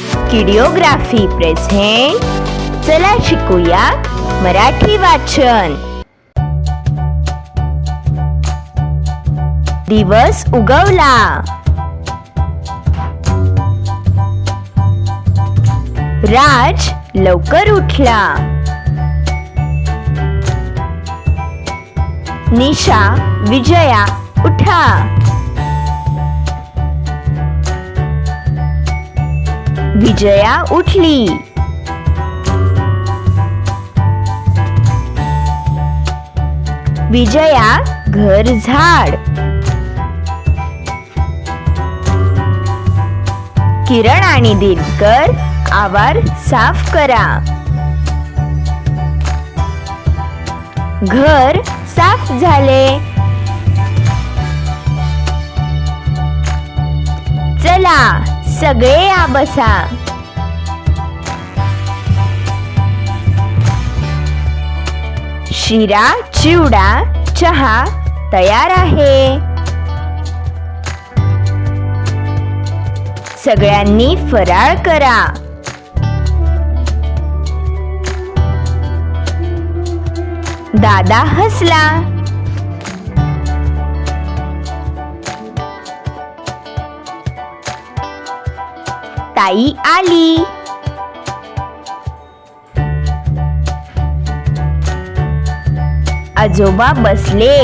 किडिओग्राफी present चला शिकूया मराठी वाचन. दिवस उगवला. राज लवकर उठला. निशा विजया उठा. विजया उठली. विजया घर झाड. किरण आणि दिनकर आवार साफ करा. घर साफ झाले. चला. सगळे या बसा. शिरा चिवडा चहा तयार आहे. सगळ्यांनी फराळ करा. दादा हसला. ताई आली. आजोबा बसले.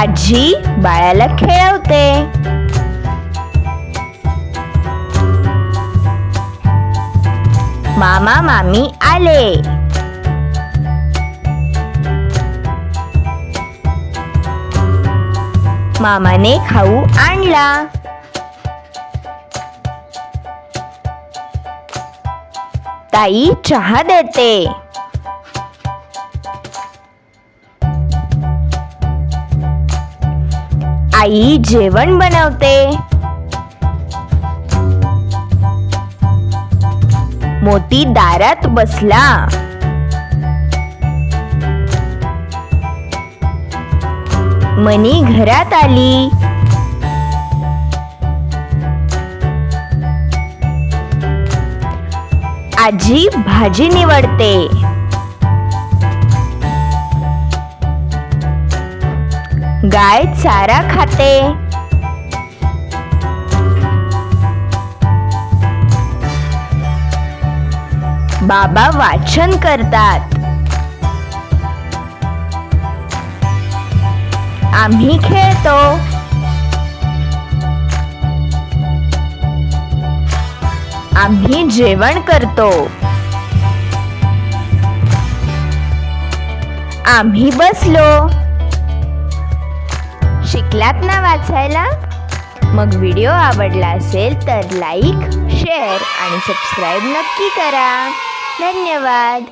आजी बाळाला खेळवते. मामा मामी आले. मामाने खाऊ आणला. ताई चहा देते. आई जेवण बनवते. मोती दारात बसला. मनी घरात आली. आजी भाजी निवडते. गाय चारा खाते. बाबा वाचन करतात. आम्ही खेळतो. आम्ही जेवण करतो. आम्ही बसलो. शिकलात ना वाचायला? मग व्हिडिओ आवडला असेल तर लाईक शेअर आणि सबस्क्राईब नक्की करा. धन्यवाद.